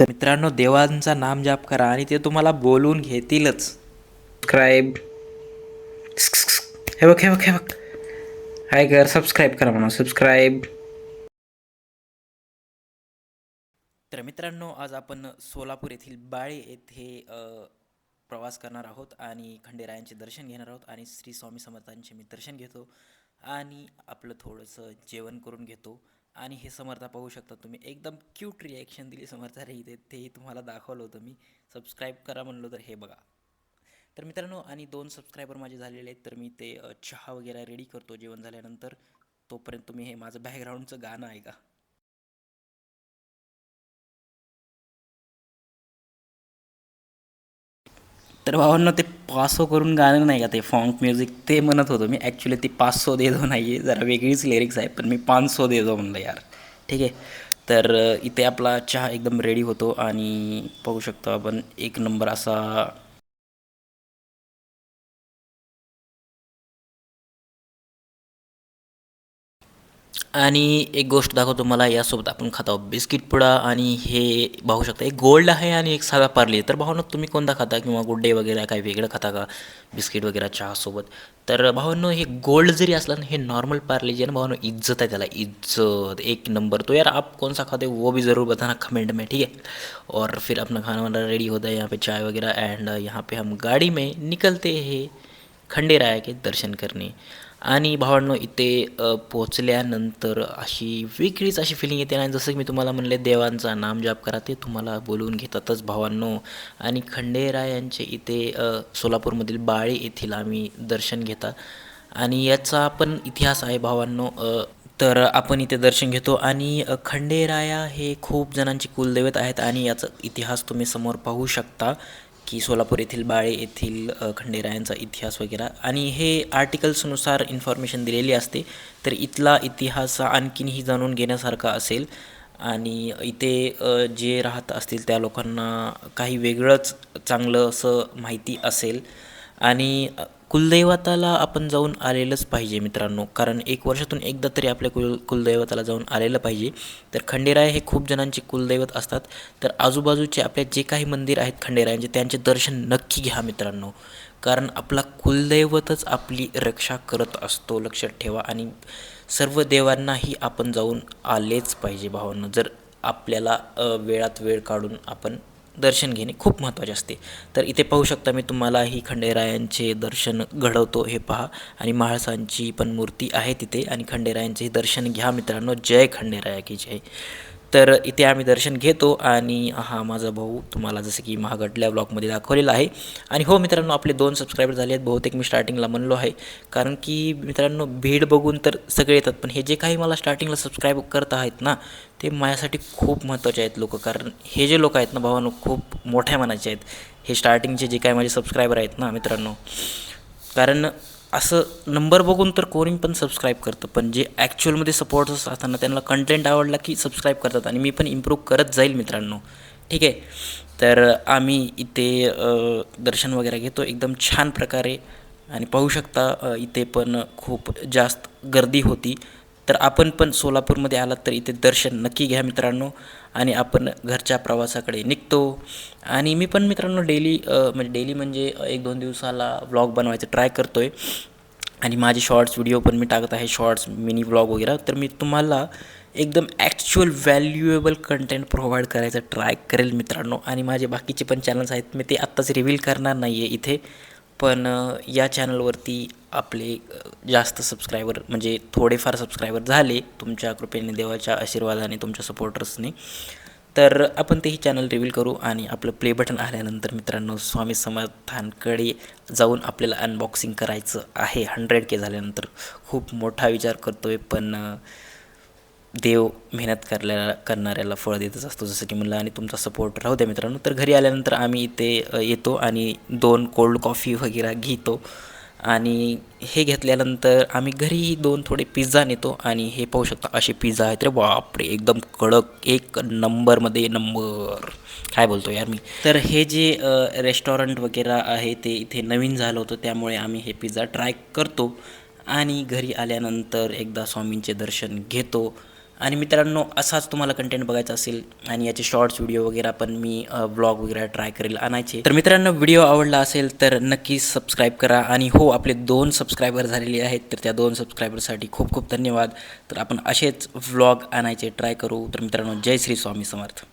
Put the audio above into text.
तर मित्रांनो देवांचा नाम जाप करा आणि ते तुम्हाला बोलवून घेतीलच. सबस्क्राईब हे बघ हे बघ हे बघ. हाय कर सबस्क्राईब करा म्हणा. सबस्क्राईब तर मित्रांनो आज आपण सोलापूर येथील बाळे येथे अ, प्रवास करणार आहोत आणि खंडेरायांचे दर्शन घेणार आहोत आणि श्री स्वामी समर्थांचे मी दर्शन घेतो आणि आपलं थोडंसं जेवण करून घेतो. आणि हे समर्था पाहू शकता तुम्ही. एकदम क्यूट रिॲक्शन दिली समर्थाने इथे. तेही तुम्हाला दाखवलं होतं मी. सबस्क्राईब करा म्हणलो तर हे बघा. तर मित्रांनो आणि दोन सबस्क्रायबर माझे झालेले आहेत तर मी ते चहा वगैरे रेडी करतो जेवण झाल्यानंतर. तोपर्यंत तुम्ही हे माझं बॅकग्राऊंडचं गाणं ऐका. तर भावांना ते पासो हो करून गाणं नाही का ते फॉन्क म्युझिक ते म्हणत होतो मी. ॲक्च्युली ती पाच सो हो दे दो नाही आहे जरा वेगळीच लिरिक्स आहे पण मी पाच सो हो दे दो म्हणलं यार. ठीक आहे? तर इथे आपला चहा एकदम रेडी होतो आणि पाहू शकतो आपण एक नंबर असा आणि एक गोष्ट दाखवतो मला यासोबत आपण खाता बिस्किट पुडा आणि हे पाहू शकता. एक गोल्ड आहे आणि एक साधा पार्ले. तर भावना तुम्ही कोणता खाता किंवा गुड डे वगैरे काही वेगळं खाता का? बिस्किट वगैरे चहासोबत तर भावांनो हे गोल्ड जरी असलं ना हे नॉर्मल पार्ले जे ना भावांनो इज्जत आहे त्याला. इज्जत. एक नंबर. तो यार आप कौन सा खाते हो? वो भी ज़रूर बताना कमेंट में ठीक है और फिर अपना खाना वाना रेडी होता है यहाँ पे चाय वगैरह एंड यहाँ पे हम गाड़ी में निकलते हैं खंडेराया के दर्शन करने. आणि भावांनो इथे पोचल्यानंतर अशी वेगळीच अशी फिलिंग येते आणि जसं की मी तुम्हाला म्हणले देवांचा नामजाप करा ते तुम्हाला बोलवून घेतातच भावांनो. आणि खंडेरायांचे इथे सोलापूरमधील बाळे येथील आम्ही दर्शन घेतात आणि याचा पण इतिहास आहे भावांनो तर आपण इथे दर्शन घेतो. आणि खंडेराया हे खूप जणांचे कुलदैवत आहेत आणि याचा इतिहास तुम्ही समोर पाहू शकता. की सोलापूर येथील बाळे येथील खंडेरायांचा इतिहास वगैरे. आणि हे आर्टिकल्सनुसार इन्फॉर्मेशन दिलेली असते. तर इथला इतिहास आणखीनही जाणून घेण्यासारखा असेल. आणि इथे जे राहत असतील त्या लोकांना काही वेगळंच चांगलं असं माहिती असेल. आणि कुलदैवताला आपण जाऊन आलेलंच पाहिजे मित्रांनो. कारण एक वर्षातून एकदा तरी आपल्या कुल कुलदैवताला जाऊन आलेलं पाहिजे. तर खंडेराय हे खूप जणांचे कुलदैवत असतात. तर आजूबाजूचे आपल्या जे काही मंदिर आहेत खंडेरायांचे त्यांचे दर्शन नक्की घ्या मित्रांनो. कारण आपला कुलदैवतच आपली रक्षा करत असतो लक्षात ठेवा. आणि सर्व देवांनाही आपण जाऊन आलेच पाहिजे भावांनो. जर आपल्याला वेळात वेळ काढून आपण दर्शन घेणे खूप महत्त्वाचे असते. तर इथे पाहू शकता मी तुम्हाला ही खंडेरायांचे दर्शन घडवतो हे पहा. आणि महाळसांची पण मूर्ती आहे तिथे. आणि खंडेरायांचे हे दर्शन घ्या मित्रांनो. जय खंडेराया की जय. तर इथे आम्ही दर्शन घेतो आणि हा माझा भाऊ तुम्हाला जसं की महागडल्या ब्लॉगमध्ये दाखवलेला आहे. आणि हो मित्रांनो आपले दोन सबस्क्रायबर झाले आहेत. बहुतेक मी स्टार्टिंगला म्हणलो आहे. कारण की मित्रांनो भीड बघून तर सगळे येतात. पण हे जे काही मला स्टार्टिंगला सबस्क्राईब करत आहेत ना ते माझ्यासाठी खूप महत्त्वाचे आहेत लोक. कारण हे जे लोक आहेत ना भावानो खूप मोठ्या मनाचे आहेत. हे स्टार्टिंगचे जे काही माझे सबस्क्रायबर आहेत ना मित्रांनो. कारण असं नंबर बघून तर कोणी पण सबस्क्राईब करतं पण जे ॲक्च्युअलमध्ये सपोर्टर्स असताना त्यांना कंटेंट आवडला की सबस्क्राईब करतात आणि मी पण इम्प्रूव्ह करत जाईल मित्रांनो. ठीक आहे? तर आम्ही इथे दर्शन वगैरे घेतो. एकदम छान प्रकारे. आणि पाहू शकता इथे पण खूप जास्त गर्दी होती. तर आपण पण सोलापूरमध्ये आलात तर इथे दर्शन नक्की घ्या मित्रांनो. आणि आपण घरच्या प्रवासाकडे निघतो. आणि मी पण मित्रांनो डेली म्हणजे डेली म्हणजे एक दोन दिवसाला व्लॉग बनवायचं ट्राय करतो आहे आणि माझे शॉर्ट्स व्हिडिओ पण मी टाकत आहे शॉर्ट्स मिनी व्लॉग वगैरे. तर मी तुम्हाला एकदम ॲक्च्युअल व्हॅल्युएबल कंटेंट प्रोव्हाइड करायचं ट्राय करेल मित्रांनो. आणि माझे बाकीचे पण चॅनल्स आहेत मी ते आत्ताच रिव्हील करणार नाही आहे इथे. पण या चॅनलवरती आपले जास्त सबस्क्रायबर म्हणजे थोडेफार सबस्क्रायबर झाले तुमच्या कृपेने देवाच्या आशीर्वादाने तुमच्या सपोर्टर्सने तर आपण तेही चॅनल रिव्हील करू आणि आपलं प्ले बटन आल्यानंतर मित्रांनो स्वामी समर्थांकडे जाऊन आपल्याला अनबॉक्सिंग करायचं आहे. हंड्रेड के झाल्यानंतर खूप मोठा विचार करतो आहे पण देव मेहनत करल्या करणाऱ्याला फळ देतच असतो. जसं की म्हणलं आणि तुमचा सपोर्ट राहू द्या मित्रांनो. तर घरी आल्यानंतर आम्ही इथे येतो आणि दोन कोल्ड कॉफी वगैरे घेतो. आणि हे घेतल्यानंतर आम्ही घरीही दोन थोडे पिझ्झा नेतो आणि हे पाहू शकता असे पिझ्झा आहेत रे. बापरे एकदम कडक एक नंबरमध्ये नंबर. काय बोलतो यार मी? तर हे जे रेस्टॉरंट वगैरे आहे ते इथे नवीन झालं होतं. त्यामुळे आम्ही हे पिझ्झा ट्राय करतो. आणि घरी आल्यानंतर एकदा स्वामींचे दर्शन घेतो. आणि मित्रांनो असाच तुम्हाला कंटेंट बघायचा असेल आणि याचे शॉर्ट्स व्हिडिओ वगैरे पण मी ब्लॉग वगैरे ट्राय करेल आणायचे. तर मित्रांनो व्हिडिओ आवडला असेल तर नक्की सबस्क्राईब करा. आणि हो आपले दोन सबस्क्रायबर झालेले आहेत तर त्या दोन सबस्क्रायबरसाठी खूप खूप धन्यवाद. तर आपण असेच व्लॉग आणायचे ट्राय करू. तर मित्रांनो जय श्री स्वामी समर्थ.